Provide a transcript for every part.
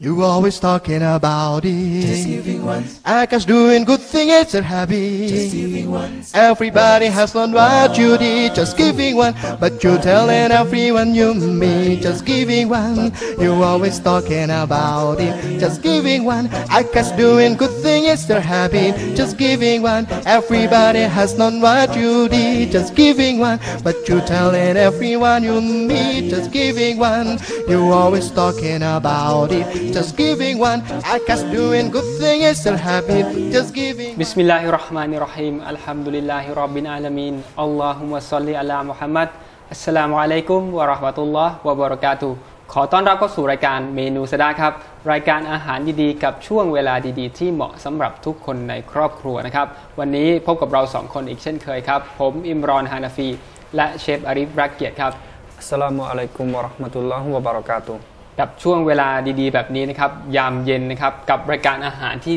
You always talking about it. Just giving one. I guess doing good thing is a habit. Just giving one. Everybody has learned what you did, just giving one. But you telling everyone you meet, just giving one. You always talking about it, just giving one. I guess doing good thing is their habit, just giving one. Everybody has known what you did, just giving one. But you telling everyone you meet, just giving one. You always talking about it, just giving one. I guess doing good thing is their habit, just giving. บิสมิลลาฮิรเราะห์มานิรเราะฮีมอัลฮัมดุลิลลาฮิร็อบบิลอาลามีนอัลลอฮุมะศ็อลลิอะลามุฮัมมัดอัสสลามุอะลัยกุมวะเราะห์มะตุลลอฮ์วะบะเราะกาตุฮ์ขอต้อนรับเข้าสู่รายการเมนูสดาครับ รายการอาหารดีๆ กับช่วงเวลาดีๆ ที่เหมาะสำหรับทุกคนในครอบครัวนะครับ วันนี้พบกับเราสองคนอีกเช่นเคยครับ ผมอิมรอนฮานาฟี และเชฟอาริฟรักเกียรติครับอัสสลามุอะลัยกุมวะเราะห์มะตุลลอฮ์วะบะเราะกาตุฮ์ กับช่วงเวลาดีๆ แบบนี้นะครับยามเย็นนะครับกับรายการอาหารที่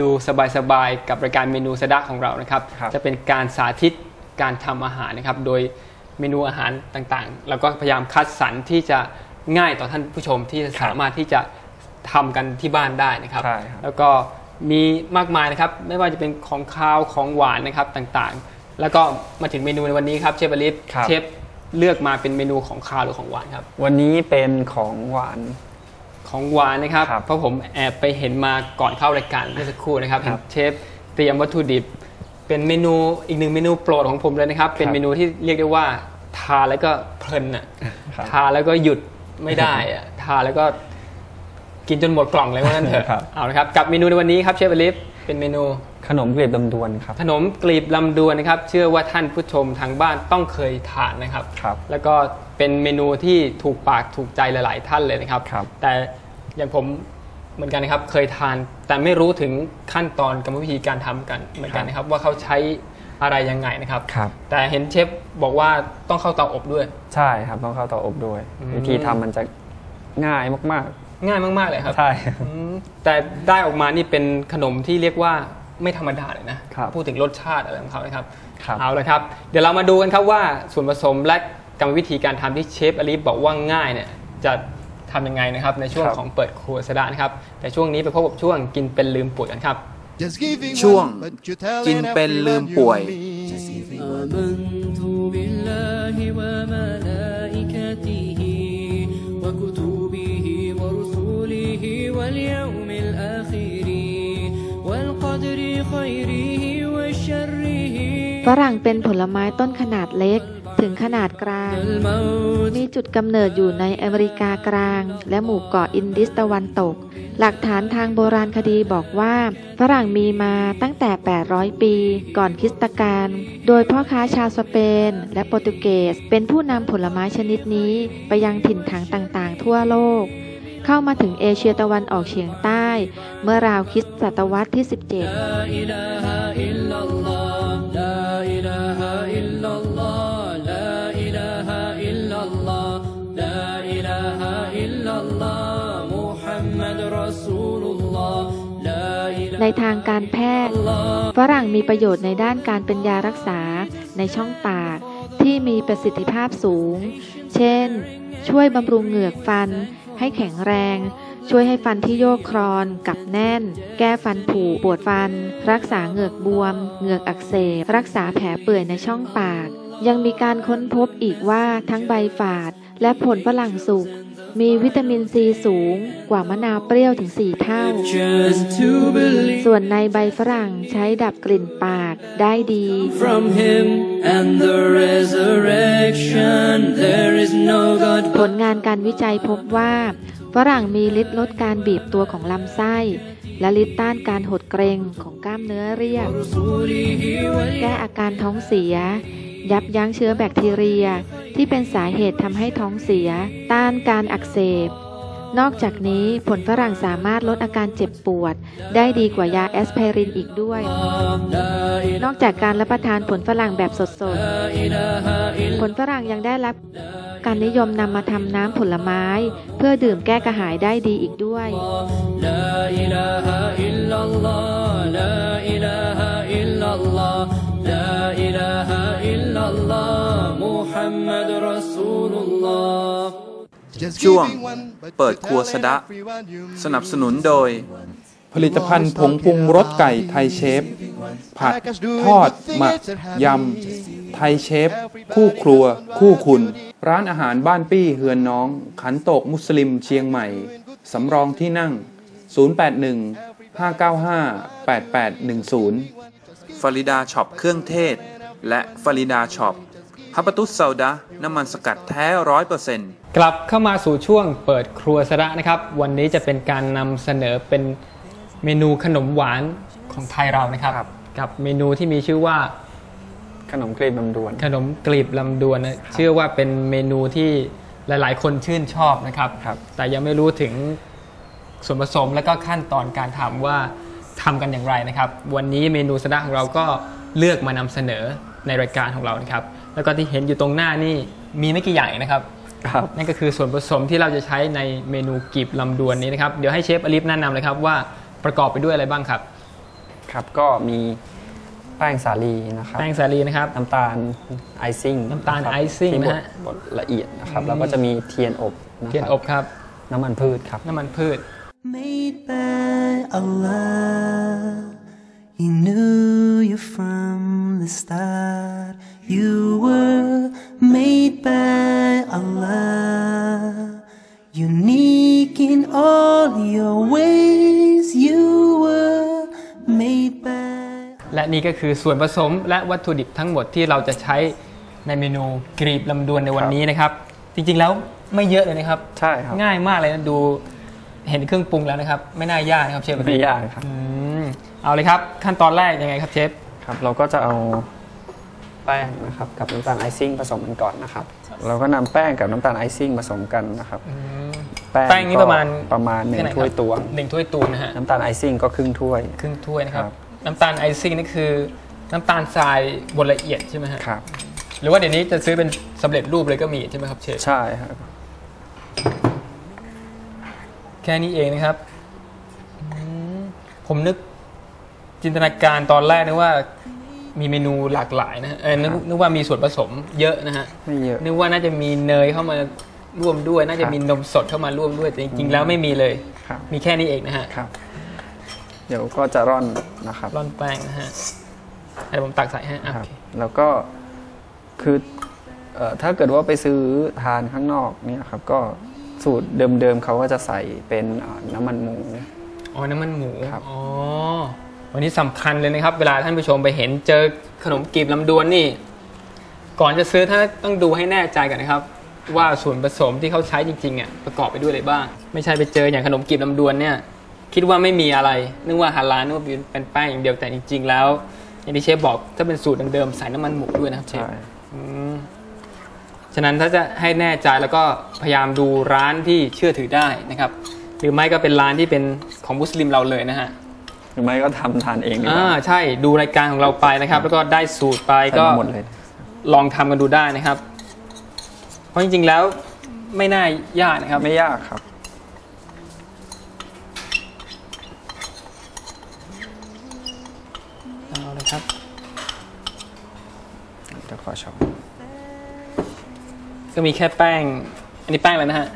ดูสบายๆกับรายการเมนูสดาของเรานะครับ ครับจะเป็นการสาธิตการทำอาหารนะครับ โดยเมนูอาหารต่างๆ แล้วก็พยายามคัดสรรที่จะง่ายต่อท่านผู้ชมที่จะสามารถที่จะทำกันที่บ้านได้นะครับ ใช่ครับ แล้วก็มีมากมายนะครับ ไม่ว่าจะเป็นของคาวของหวานนะครับต่างๆ แล้วก็มาถึงเมนูในวันนี้ครับเชฟอลิฟครับ เชฟ เลือกมาเป็นเมนูของคาวหรือของหวานครับ วันนี้เป็นของหวาน ของหวานนะครับ ครับเพราะผมแอบไปเห็นมาก่อนเข้ารายการเมื่อสักครู่นะครับคเห็รันบเชฟเตรียมวัตถุดิบ เป็นเมนูอีกหนึ่งเมนูโปรดของผมเลยนะครับ เป็นครับเมนูที่เรียกได้ว่าทานแล้วก็เพลินอะครับทานแล้วก็หยุดไม่ได้อะทานแล้วก็กินจนหมดกล่องเลยว่างั้นเถอะครับ เอาละครับกับเมนูในวันนี้ครับเชฟอลิฟ เป็นเมนูขนมกลีบลำดวนครับ ขนมกลีบลำดวนนะครับ เชื่อว่าท่านผู้ชมทางบ้านต้องเคยทานนะครับ ครับแล้วก็เป็นเมนูที่ถูกปากถูกใจหลาย ๆ ท่านเลยนะครับ ครับ แต่อย่างผมเหมือนกันนะครับเคยทาน แต่ไม่รู้ถึงขั้นตอนกรรมวิธีการทำกันเหมือนกันนะครับ ว่าเขาใช้อะไรยังไงนะครับ ครับ แต่เห็นเชฟบอกว่าต้องเข้าเตาอบด้วย ใช่ครับต้องเข้าเตาอบด้วยอืมวิธีทำมันจะง่ายมาก ง่ายมาก ๆ เลยครับ ๆ ใช่ อืมแต่ได้ออกมานี่เป็นขนมที่เรียกว่าไม่ธรรมดาเลยนะ ครับ พูดถึงรสชาติอะไรของเขานะครับ ครับ เอาละครับ เดี๋ยวเรามาดูกันครับว่าส่วนผสมและกรรมวิธีการทำที่เชฟอลิฟบอกว่าง่ายเนี่ยจะทำยังไงนะครับในช่วง ครับ ของเปิดครัวสดานะครับ แต่ช่วงนี้ไปพบกับช่วงกินเป็นลืมป่วยกันครับ Just giving ช่วง one, but you telling กินเป็นลืมป่วย everyone you meet. آمنت بالله وملائكته ฝรั่งเป็นผลไม้ต้นขนาดเล็ก ถึงขนาดกลาง มีจุดกำเนิดอยู่ในอเมริกากลาง และหมู่เกาะอินดิสตะวันตก หลักฐานทางโบราณคดีบอกว่า ฝรั่งมีมาตั้งแต่ 800 ปี ก่อนคริสตกาลโดยพ่อค้าชาวสเปน และโปรตุเกส เป็นผู้นำผลไม้ชนิดนี้ไปยังถิ่นฐานต่างๆ ทั่วโลก เข้ามาถึงเอเชียตะวันออกเฉียงใต้ เมื่อราวคริสตศตวรรษที่ 17 ทางการแพทย์ ฝรั่งมีประโยชน์ในด้านการเป็นยารักษาในช่องปากที่มีประสิทธิภาพสูง เช่น ช่วยบำรุงเหงือกฟันให้แข็งแรง ช่วยให้ฟันที่โยกครอนกลับแน่น แก้ฟันผุปวดฟัน รักษาเหงือกบวม เหงือกอักเสบ รักษาแผลเปื่อยในช่องปาก ยังมีการค้นพบอีกว่าทั้งใบฝาดและผลฝรั่งสุก มีวิตามินซีสูงกว่ามะนาวเปรี้ยวถึงสี่เท่า ส่วนในใบฝรั่งใช้ดับกลิ่นปากได้ดี ผลงานการวิจัยพบว่า ฝรั่งมีฤทธิ์ลดการบีบตัวของลำไส้ และฤทธิ์ต้านการหดเกร็งของกล้ามเนื้อเรียบ แก้อาการท้องเสีย ยับยั้งเชื้อแบคทีเรีย ที่เป็นสาเหตุทำให้ท้องเสีย ต้านการอักเสบ นอกจากนี้ผลฝรั่งสามารถลดอาการเจ็บปวด ได้ดีกว่ายาแอสไพรินอีกด้วย นอกจากการรับประทานผลฝรั่งแบบสดๆ ผลฝรั่งยังได้รับการนิยมนำมาทำน้ำผลไม้ เพื่อดื่มแก้กระหายได้ดีอีกด้วย محمد رسول Allah ช่วงเปิดครัวสะดะ สนับสนุนโดย ผลิตภัณฑ์ผงปรุงรสไก่ไทยเชฟ ผัด ทอด หมัก ยำ ไทยเชฟ คู่ครัว คู่คุณ ร้านอาหารบ้านปี้เฮือนน้อง ขันโตกมุสลิมเชียงใหม่ สำรองที่นั่ง 081 595 8810 ฟาริดาช็อปเครื่องเทศ และฟาริดาช็อป ฮับปะตุสซาดะน้ำมันสกัดแท้ร้อยเปอร์เซ็นต์กลับเข้ามาสู่ช่วงเปิดครัวสระนะครับ วันนี้จะเป็นการนำเสนอเป็นเมนูขนมหวานของไทยเรานะครับครับกับเมนูที่มีชื่อว่าขนมกลีบลำดวน ขนมกลีบลำดวนนะเชื่อว่าเป็นเมนูที่หลาย ๆ คนชื่นชอบนะครับครับแต่ยังไม่รู้ถึงส่วนผสมและก็ขั้นตอนการทำว่าทำกันอย่างไรนะครับ วันนี้เมนูสระของเราก็เลือกมานำเสนอในรายการของเรานะครับ แล้วก็ที่เห็นอยู่ตรงหน้านี่มีไม่กี่อย่างเองนะครับครับนั่นก็คือส่วนผสมที่เราจะใช้ในเมนูกีบลำดวนนี้นะครับ เดี๋ยวให้เชฟอลิฟแนะนำเลยครับว่าประกอบไปด้วยอะไรบ้างครับ ครับก็มีแป้งสาลีนะครับแป้งสาลีนะครับน้ำตาลไอซิ่งน้ำตาลครับไอซิ่งที่บนะดฮะบดละเอียดนะครับอืมแล้วก็จะมีเทียนอบะครับเทียนอบครับ น้ำมันพืชครับ น้ำมันพืช Made by Allah. He knew you from the start. You were made by Allah. Unique in all your ways. You were made by และนี่ก็คือส่วนผสมและวัตถุดิบทั้งหมดที่เราจะใช้ในเมนูกรีบลำดวนในวันนี้นะครับ จริงๆแล้วไม่เยอะเลยนะครับ ใช่ครับ ง่ายมากเลยนะดูเห็นเครื่องปรุงแล้วนะครับ ไม่น่ายากนะครับเชฟไม่ยากครับอืมเอาเลยครับ ขั้นตอนแรกยังไงครับเชฟ ครับ เราก็จะเอา แป้งนะครับกับน้ำตาลไอซิ่งผสมกันก่อนนะครับ เราก็นำแป้งกับน้ำตาลไอซิ่งผสมกันนะครับแป้งนี่ประมาณก็ประมาณหนึ่งแค่ไคบถ้วยตวงหนึ่งถ้วยตวงนะฮะน้ำตาลไอซิ่งก็ครึ่งถ้วย ครึ่งถ้วยนะครับครับน้ำตาลไอซิ่งนี่คือ น้ำตาลทรายบดละเอียดใช่ไหมฮะครับหรือว่าเดี๋ยวนี้จะซื้อเป็นสำเร็จรูปเลยก็มีใช่ไหมครับเชฟใช่ครับ แค่นี้เองนะครับอืมผมนึกจินตนาการตอนแรกนึกว่า มีเมนูหลากหลายนะฮะเออนึกนึกว่ามีส่วนผสมเยอะนะฮะไม่เยอะ นึกว่าน่าจะมีเนยเข้ามาร่วมด้วย น่าจะมีนมสดเข้ามาร่วมด้วยแต่จริงๆแล้วไม่มีเลย ครับ มีแค่นี้เองนะฮะครับ เดี๋ยวก็จะร่อนนะครับร่อนแป้งนะฮะเดี๋ยวผมตักใส่ให้อะครับโอเคแล้วก็คือเอ่อถ้าเกิดว่าไปซื้อทานข้างนอกเนี่ยครับ ก็สูตรเดิมๆเขาก็จะใส่เป็นเอ่อน้ำมันหมู อ๋อน้ำมันหมูครับ อ๋อ วันนี้สำคัญเลยนะครับ เวลาท่านผู้ชมไปเห็นเจอขนมกลีบลำดวนนี่ ก่อนจะซื้อท่านต้องดูให้แน่ใจกันนะครับ ว่าส่วนผสมที่เขาใช้จริงๆอะประกอบไปด้วยอะไรบ้าง ไม่ใช่ไปเจออย่างขนมกลีบลำดวนเนี่ย คิดว่าไม่มีอะไร นึกว่าฮาลาลนึกว่าเป็นแป้งอย่างเดียวแต่จริง ๆ แล้วอย่างที่เชฟบอกถ้าเป็นสูตรเดิมๆใส่น้ำมันหมูด้วยนะครับเชฟใช่อืมฉะนั้นถ้าจะให้แน่ใจแล้วก็พยายามดูร้านที่เชื่อถือได้นะครับ หรือไม่ก็เป็นร้านที่เป็นของมุสลิมเราเลยนะฮะห รือไม่ก็ทำทานเองดีกอ่าว่าใช่ดูรายการของเราไปนะครับ แล้วก็ได้สูตรไปใส่ก็ มาหมดเลย ลองทำกันดูได้นะครับ เพราะจริงๆ แล้วไม่น่ายากนะครับ ไม่ยากครับ เอาเลยครับ เดี๋ยวขอช้อนก็มีแค่แป้ง อันนี้แป้งอะไรนะฮะ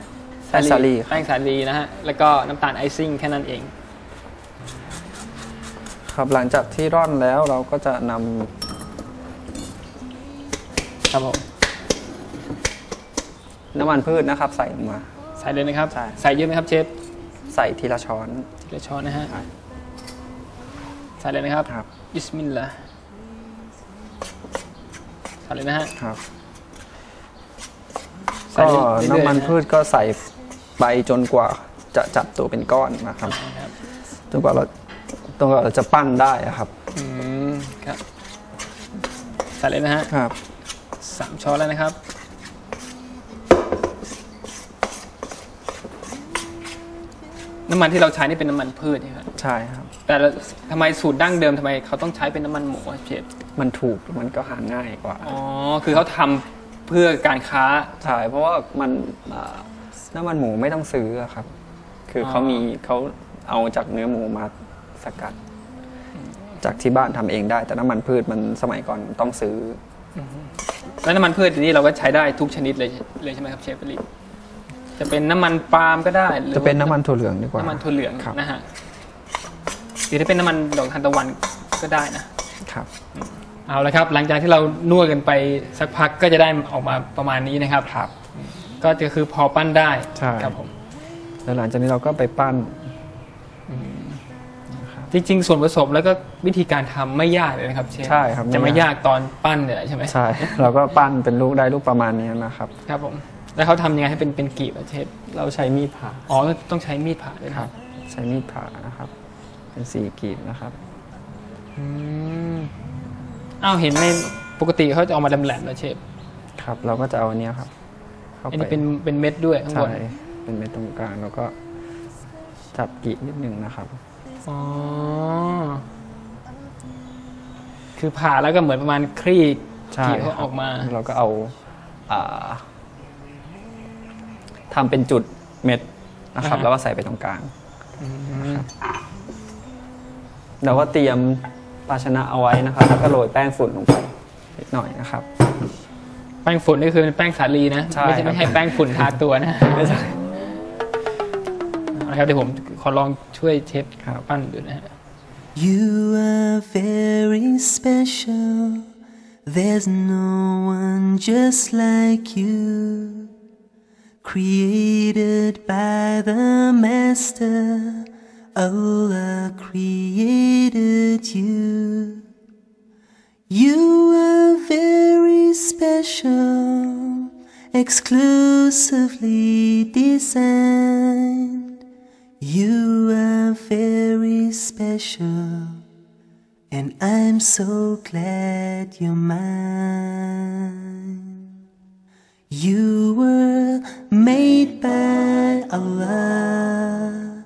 แป้งสาลีครับ แป้งสาลีนะฮะ แล้วก็น้ำตาลไอซิ่งแค่นั้นเอง ครับหลังจากที่ร่อนแล้วเราก็จะนครับผมำน้ำมันพืชนะครับ ใส่ลงมา ใส่เลยนะครับ ใช่ ใส่เยอะไหมครับเชฟใส่ทีละช้อนทีละช้อนนะฮะครับใส่เลยนะครับครับบิสมิลลาห์ใส่เลยนะฮะครับใส่ก็เรื่อยๆน้ำมันพืชก็ใส่ไปจนกว่าจะจับตัวเป็นก้อนนะครับนะครับจนกว่าเรา จนกว่าเราจะปั้นได้อะครับอืมครับใส่เลยนะฮะครับสามช้อนแล้วนะครับ น้ำมันที่เราใช้นี่เป็นน้ำมันพืชใช่ไหมครับใช่ครับ แต่ละทำไมสูตรดั้งเดิมทำไมเขาต้องใช้เป็นน้ำมันหมูอะเชฟมันถูกมันก็หาง่ายกว่า อ๋อคือเขาทำเพื่อการค้า ใช่เพราะว่ามันอ่าน้ำมันหมูไม่ต้องซื้ออะครับ คือออ เขามีเขาเอาจากเนื้อหมูมา สกัด จากที่บ้านทำเองได้ แต่น้ำมันพืชมันสมัยก่อนต้องซื้ออแล้วน้ำมันพืชนี่เราก็ใช้ได้ทุกชนิดเลยเลยใช่ไหมครับเชฟผลิตจะเป็นน้ำมันปาล์มก็ได้หรือจะเป็นน้ำมันถั่วเหลืองดีกว่าน้ำมันถั่วเหลืองครับนะฮะหรือถ้าเป็นน้ำมันดอกทานตะวันก็ได้นะครับเอาละครับ หลังจากที่เรานวดกันไปสักพักก็จะได้ออกมาประมาณนี้นะครับครับ ก็จะคือพอปั้นได้ใช่ครับผมแล้วหลังจากนี้เราก็ไปปั้น จริงๆ ส่วนผสมแล้วก็วิธีการทำไม่ยากเลยนะครับเชฟใช่ครับจะไม่ไม่ยากยากตอนปั้นเนี่ยแหละใช่ไหมใช่เราก็ปั้นเป็นลูกได้ลูกประมาณนี้นะครับ ครับผมแล้วเขาทำยังไงให้เป็นเป็นกีบอะเชฟเราใช้มีดผ่าอ๋อต้องใช้มีดผ่าด้วยนะครับ ใช้มีดผ่านะครับ เป็นสี่กรีดนะครับ อืมอ้าวเห็นในปกติเขาจะเอามาแหลมๆนะเชฟครับ เราก็จะเอาอันเนี้ยครับ เข้าอันไปนี้เป็นเป็นเม็ดด้วยข้างบใช่นเป็นเม็ดตรงกลางแล้วก็จับกรีดนิดนึงนะครับ อ๋อ คือผ่าแล้วก็เหมือนประมาณคลี่ใช่กรีบเขาครับออกมา เราก็เอาอ่าทำเป็นจุดเม็ดนะครับ อ่าฮะ แล้วก็ใส่ไปตรงกลางเราก็เตรียมภาชนะเอาไว้นะครับ แล้วก็โรยแป้งฝุ่นลงไปนิดหน่อยนะครับ แป้งฝุ่นนี่คือเป็นแป้งสาลีนะ ใช่ไม่ใช่ครับ ไม่ใช่แป้งฝุ่นทาตัวนะ ไม่ใช่ เอาละครับเดี๋ยวผมขอลองช่วยเชฟ ครับ ปั้นดูนะฮะ You are very special. There's no one just like you. Created by the Master, Allah created you. You are very special, exclusively designed. You are very special, and I'm so glad you're mine. You were made by Allah.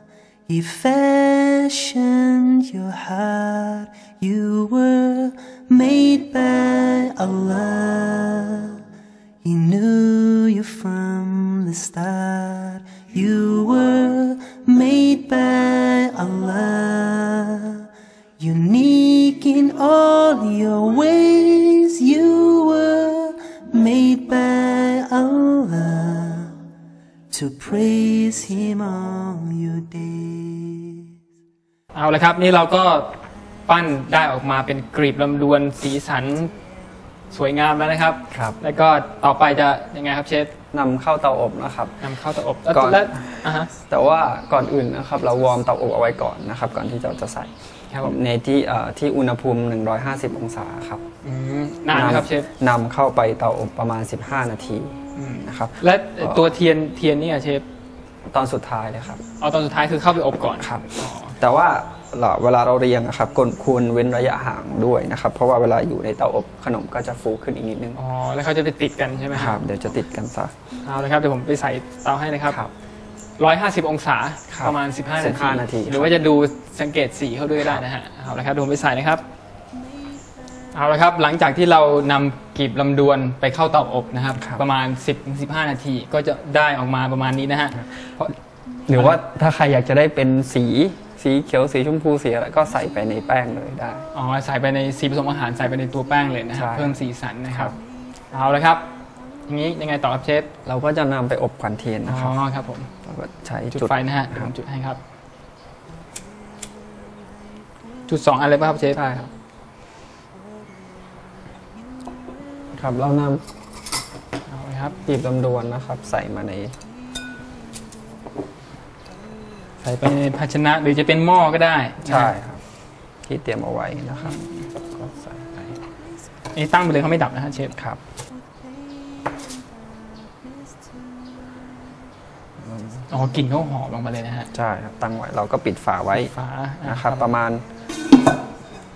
He fashioned your heart. You were made by Allah. He knew you from the start. You were made by Allah. Unique in all your ways. You were made by Allah. To praise Him all your days. เอาละครับ นี่เราก็ปั้นได้ออกมาเป็นกรีบลำดวนสีสันสวยงามแล้วนะครับ ครับ แล้วก็ต่อไปจะยังไงครับเชฟ นำเข้าเตาอบนะครับนำเข้าเตาอบแล้วก่อนแล้วอ่าฮะ แต่ว่าก่อนอื่นนะครับเราวอร์มเตาอบเอาไว้ก่อนนะครับ ก่อนที่เราจะใส่ครับผม ในที่เอ่อที่อุณหภูมิ 150 องศาครับอืมนานไหมครับเชฟนำเข้าไปเตาอบประมาณ 15 นาทีนะครับและตัวเทียนเทียนนี่อะเชฟตอนสุดท้ายเลยครับ เอาตอนสุดท้ายคือเข้าไปอบก่อนครับ แต่ว่า เราเวลาเราเรียงอะครับควรควรเว้นระยะห่างด้วยนะครับ เพราะว่าเวลาอยู่ในเตาอบขนมก็จะฟูขึ้นอีกนิดนึงอ๋อแล้วเขาจะไปติดกันใช่ไหมครับเดี๋ยวจะติดกันซะเอาเลยครับเดี๋ยวผมไปใส่เตาให้นะครับครับร้อยห้าสิบองศาครับประมาณ15นาที15นาที หรือว่าจะดูสังเกตสีเขาด้วยก็ได้นะฮะเอาละครับเดี๋ยวผมไปใส่นะครับ เอาละครับ หลังจากที่เรานำกลีบลำดวนไปเข้าเตาอบนะครับ ประมาณ 10-15 นาทีก็จะได้ออกมาประมาณนี้นะฮะเพราะหรือว่าถ้าใครอยากจะได้เป็นสี สีเขียวสีชมพูสีอะไรก็ใส่ไปในแป้งเลยได้ อ๋อใส่ไปในสีผสมอาหารใส่ไปในตัวแป้งเลยนะคใช่รับเพิ่มสีสันนะครับ เอาละครับอย่างนี้ยังไงต่อครับเชฟเราก็จะนำไปอบควันเทียนอ๋นะครับอครับผม เราก็ใช้จุดจุดไฟนะฮะเดี๋ยวผมจุดให้ครับ จุดสองอันเลยป่ะครับเชฟใช่ครับ ครับเรานเอาเลยครับำกลีบลำดวนนะครับ ใส่มาใน ส่ไปในภาชนะหรือจะเป็นหม้อก็ได้นะใช่ฮะครับที่เตรียมเอาไว้นะครับก็ใส่ไปอันนี้ตั้งไปเลยเขาไม่ดับนะฮะเชฟครับอ๋อกลิ่นเขาหอมออกมาเลยนะฮะใช่ครับตั้งไว้เราก็ปิดฝาไว้ฝานะครับประมาณ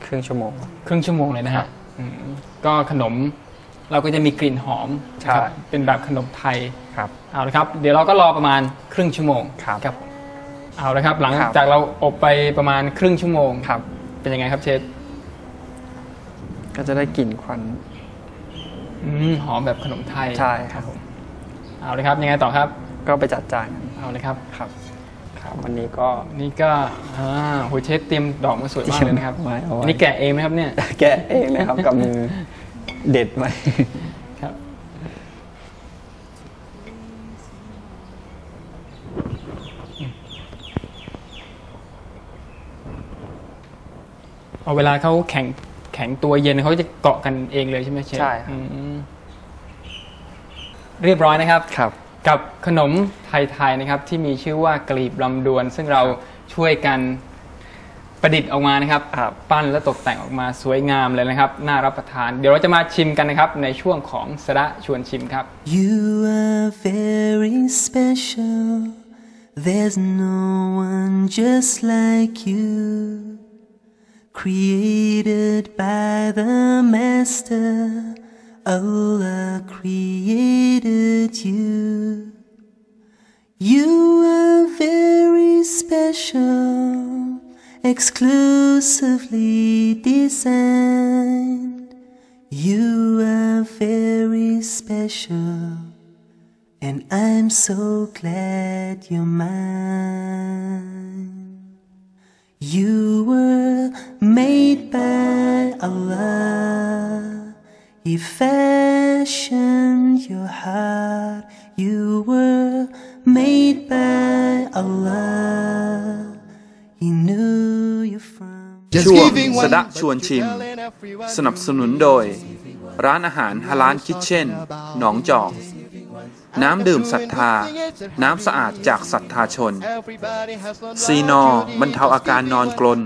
ครึ่งชั่วโมง ครึ่งชั่วโมงเลยนะครัฮะบอืมก็ขนมเราก็จะมีกลิ่นหอมใช่ครับเป็นแบบขนมไทยครับเอาละครับ เดี๋ยวเราก็รอประมาณครึ่งชั่วโมงครับครับผม เอาละครับ หลังครับจากเราอบไปประมาณครึ่งชั่วโมงครับ เป็นยังไงครับเชฟก็จะได้กลิ่นควัน อืมหอมแบบขนมไทยใช่ครับ ผมเอาเลยครับ ยังไงต่อครับ ก็ไปจัดจานกันเอาเลยครับ ครับ ครับ วันนี้ก็ นี่ก็อ่าโหเชฟเตรียมดอกมาสวยมากเลยนะครับเตรียมไว้เอาไว้ อันนี้แกะเองไหมครับเนี่ย แกะเองเลยครับ กับมือเด็ดไว้ค เอาเวลาเขาแข็งแข็งตัวเย็นเขาจะเกาะกันเองเลยใช่ไหมเชฟใช่ครับ อืมเรียบร้อยนะครับ ครับ กับขนมไทยๆนะครับ ที่มีชื่อว่ากลีบลำดวน ซึ่งเราช่วยกันประดิษฐ์ออกมานะครับ ครับ ปั้นและตกแต่งออกมาสวยงามเลยนะครับ น่ารับประทาน เดี๋ยวเราจะมาชิมกันนะครับ ในช่วงของสระชวนชิมครับ You are very special. There's no one just like you. Created by the Master, Allah created you. You are very special, exclusively designed. You are very special, and I'm so glad you're mine. You were made by Allah. He fashioned your heart. You were made by Allah. He knew you from. ช่วงสดะชวนชิม สนับสนุนโดย ร้านอาหารฮาลานคิทเช่น หนองจอก น้ำดื่มศรัทธา น้ำสะอาดจากศรัทธาชน ซีนอบรรเทาอาการนอนกลน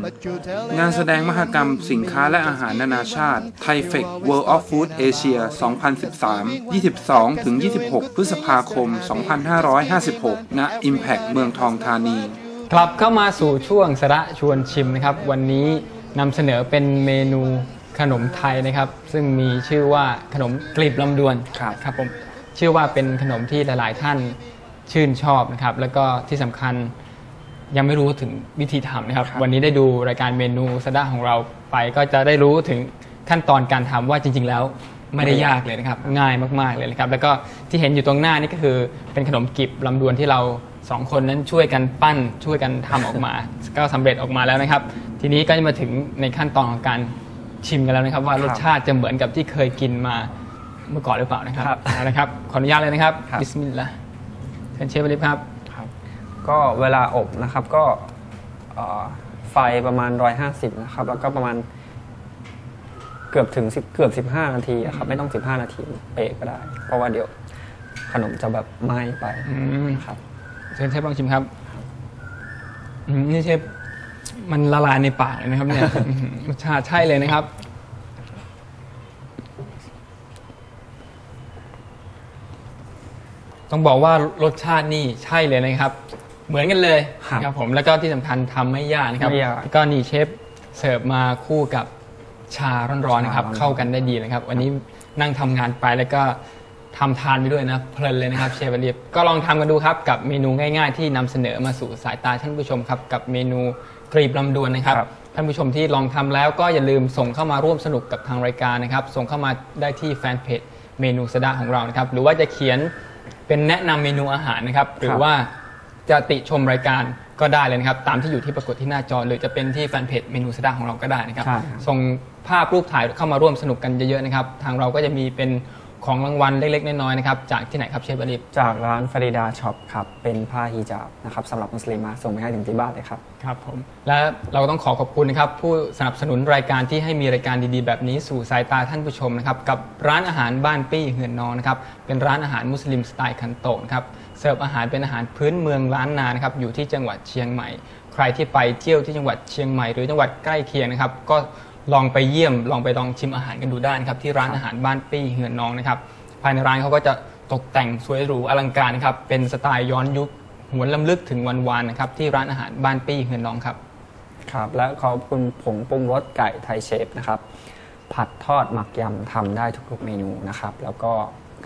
งานแสดงมหกรรมสินค้าและอาหารนานาชาติไทเฟก World of Food Asia 2013 22 ถึง 26 พฤษภาคม 2556 ณ Impact เมืองทองธานี กลับเข้ามาสู่ช่วงสระชวนชิมนะครับ วันนี้นำเสนอเป็นเมนูขนมไทยนะครับ ซึ่งมีชื่อว่าขนมกลีบลำดวนครับครับผม เชื่อว่าเป็นขนมที่หลาย ๆ ท่านชื่นชอบนะครับ แล้วก็ที่สำคัญยังไม่รู้ถึงวิธีทำนะครับ วันนี้ได้ดูรายการเมนูสระของเราไป ก็จะได้รู้ถึงขั้นตอนการทำว่าจริง ๆ แล้วไม่ได้ยากเลยนะครับ ง่ายมาก ๆ เลยนะครับ แล้วก็ที่เห็นอยู่ตรงหน้านี่ก็คือเป็นขนมกลีบลำดวนที่เราสองคนนั้นช่วยกันปั้นช่วยกันทำออกมา ก็สำเร็จออกมาแล้วนะครับ ทีนี้ก็จะมาถึงในขั้นตอนของการชิมกันแล้วนะครับ ว่ารสชาติจะเหมือนกับที่เคยกินมา เมื่อก่อนหรือเปล่านะครับครับเอาละครับขออนุญาตเลยนะครับครับ บิสมิลลาห์เชิญเชฟบริฟครับ ครับ ก็เวลาอบนะครับก็เอ่อไฟประมาณ 150 นะครับ แล้วก็ประมาณเกือบถึง10เกือบ 15 นาทีอะครับไม่ต้อง 15 นาทีเป๊ะก็ได้ เพราะว่าเดี๋ยวขนมจะแบบไหม้ไปอืม ครับ เชิญเชฟลองชิมครับอืมนี่เชฟมันละลายในปากเลยนะครับเนี่ย อื้อหือรสชาติใช่เลยนะครับ ต้องบอกว่ารสชาตินี่ใช่เลยนะครับ เหมือนกันเลยครับครับผมแล้วก็ที่สำคัญทำไม่ยากนะครับไม่ยากแล้วก็นี่เชฟเสิร์ฟมาคู่กับชาร้อนๆนะครับชาร้อนๆ เข้ากันได้ดีนะครับ วันนี้นั่งทำงานไปแล้วก็ทำทานไปด้วยนะเพลินเลยนะครับ เชฟบรีฟก็ลองทำกันดูครับกับเมนูง่าย ๆ ที่นำเสนอมาสู่สายตาท่านผู้ชมครับกับเมนูกรีบลำดวนนะครับ ครับ ท่านผู้ชมที่ลองทำแล้วก็อย่าลืมส่งเข้ามาร่วมสนุกกับทางรายการนะครับ ส่งเข้ามาได้ที่แฟนเพจเมนูสดาของเรานะครับ หรือว่าจะเขียน เป็นแนะนำเมนูอาหารนะครับ หรือว่าจะติชมรายการก็ได้เลยนะครับ ตามที่อยู่ที่ปรากฏที่หน้าจอ หรือจะเป็นที่แฟนเพจเมนูสดาของเราก็ได้นะครับ ใช่ครับ ส่งภาพรูปถ่ายเข้ามาร่วมสนุกกันเยอะๆนะครับ ทางเราก็จะมีเป็น ของรางวัลเล็กๆน้อยๆนะครับจากที่ไหนครับเชฟบริฟจากร้านฟาริดาช็อปครับเป็นผ้าฮิญาบนะครับสำหรับมุสลิมมาส่งไปให้ถึงที่บ้านเลยครับครับผมและเราก็ต้องขอขอบคุณนะครับผู้สนับสนุนรายการที่ให้มีรายการดีๆ แบบนี้สู่สายตาท่านผู้ชมนะครับกับร้านอาหารบ้านปี้เหือนนองนะครับเป็นร้านอาหารมุสลิมสไตล์คันโตะนะครับเสิร์ฟอาหารเป็นอาหารพื้นเมืองล้านนานะครับอยู่ที่จังหวัดเชียงใหม่ ใครที่ไปเที่ยวที่จังหวัดเชียงใหม่ หรือจังหวัดใกล้เคียงนะครับก็ ลองไปเยี่ยมลองไปลองชิมอาหารกันดูได้นะครับที่ร้านอาหารบ้านปี้เหือนนองนะครับภายในร้านเขาก็จะตกแต่งสวยหรูอลังการนะครับเป็นสไตล์ย้อนยุคหวนลำลึกถึงวันวานนะครับที่ร้านอาหารบ้านปี้เหือนนองครับครับ และขอบคุณผงปรุงรสไก่ไทยเชฟนะครับ ผัดทอดหมักยำทำได้ทุกๆเมนูนะครับ แล้วก็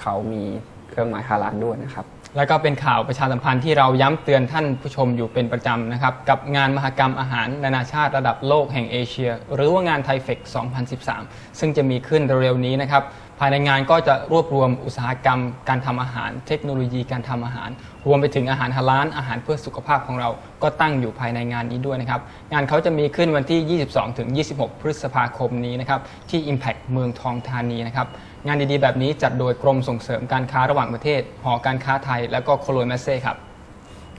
เขามีเครื่องหมายฮาลาลด้วยนะครับ แล้วก็เป็นข่าวประชาสัมพันธ์ที่เราย้ำเตือนท่านผู้ชมอยู่เป็นประจำนะครับ กับงานมหกรรมอาหารนานาชาติระดับโลกแห่งเอเชีย หรือว่างานไทเฟก2013 ซึ่งจะมีขึ้นเร็วๆนี้นะครับ ภายในงานก็จะรวบรวมอุตสาหกรรมการทำอาหาร เทคโนโลยีการทำอาหาร รวมไปถึงอาหารฮาลาลอาหารเพื่อสุขภาพของเราก็ตั้งอยู่ภายในงานนี้ด้วยนะครับ งานเขาจะมีขึ้นวันที่ 22-26 พฤษภาคมนี้นะครับที่ Impact เมืองทองธานีนะครับ งานดีๆ แบบนี้จัดโดยกรมส่งเสริมการค้าระหว่างประเทศ หอการค้าไทย และก็โคโลนแมสเซ่ครับ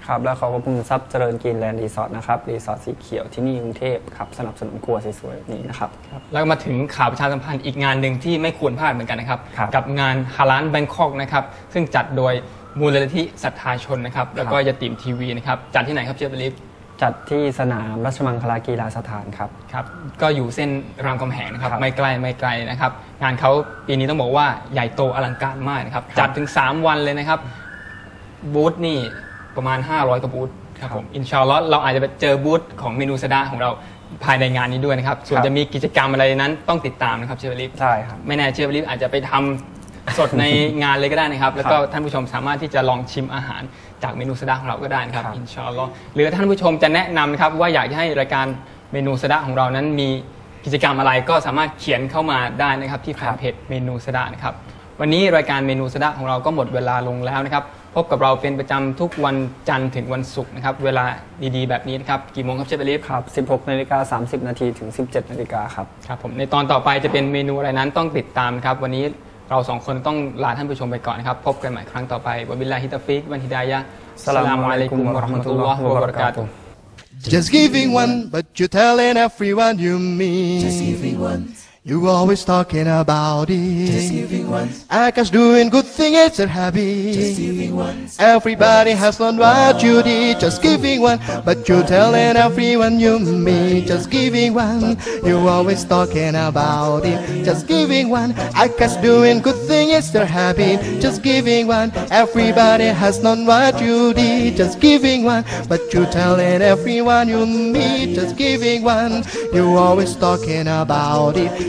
คครับแล้วขอขอบคุณทรัพย์เจริญกินแลนด์รีสอร์ทนะครับรีสอร์ทสีเขียวที่นี่กรุงเทพครับสนับสนุนครัวสวยๆแบบนี้นะครับ แล้วก็มาถึงข่าวประชาสัมพันธ์อีกงานหนึ่งที่ไม่ควรพลาดเหมือนกันนะครับ ครับ กับงานฮาลานแบงคอกนะครับ ซึ่งจัดโดยมูลนิธิศรัทธาชนนะครับ แล้วก็ยติมทีวีนะครับ จัดที่ไหนครับเชฟลิฟ จัดที่สนามราชมังคลากีฬาสถานครับ ครับ ก็อยู่เส้นรามคำแหงนะครับ ครับไม่ไกลไม่ไกลนะครับ งานเขาปีนี้ต้องบอกว่าใหญ่โตอลังการมากนะครับ จัดถึง 3 วันเลยนะครับ บูธนี่ประมาณ 500กว่าบูธครับผมอินชาอัลลอฮ์เราอาจจะไปเจอบูธของเมนูสดาของเราภายในงานนี้ด้วยนะครับ ส่วนครับ จะมีกิจกรรมอะไรนั้นต้องติดตามนะครับเชฟลิฟใช่ครับ ไม่แน่เชฟลิฟอาจจะไปทำ สดในงานเลยก็ได้นะครับ แล้วก็ท่านผู้ชมสามารถที่จะลองชิมอาหารจากเมนูสดาของเราก็ได้นะครับ ครับ อินชาอัลลอฮ์หรือท่านผู้ชมจะแนะนำนะครับว่าอยากจะให้รายการเมนูสดาของเรานั้นมีกิจกรรมอะไรก็สามารถเขียนเข้ามาได้นะครับที่แฟนเพจเมนูสดานะครับ วันนี้รายการเมนูสดาของเราก็หมดเวลาลงแล้วนะครับ พบกับเราเป็นประจำทุกวันจันทร์ถึงวันศุกร์นะครับ เวลาดีๆแบบนี้นะครับ กี่โมงครับเชฟลิฟครับ 16นาฬิกา30 นาทีถึง 17นาฬิกาครับ ครับผมในตอนต่อไปจะเป็นเมนูอะไรนั้นต้องติดตามนะครับ วันนี้ เราสองคนต้องลาท่านผู้ชมไปก่อนนะครับ พบกันใหม่ครั้งต่อไปวะบิลลาฮิตาฟิกวันฮิดายะสลามุอะลัยกุมวะเราะห์มะตุลลอฮ์วะบะเราะกาตุฮ์ Just giving one, but you're telling everyone you meet. Just giving one. You always talking about it. Just giving one. Akash doing good thing, it's a habit. Just giving one. Everybody has learned what you did. Just giving one, but you're telling everyone you meet. Just giving one. You always talking about it. Just giving one. I Akash doing good thing, it's their habit. Just giving one. Everybody has known what you did. Just giving one, but you telling everyone you meet. Just giving one. You always talking about it.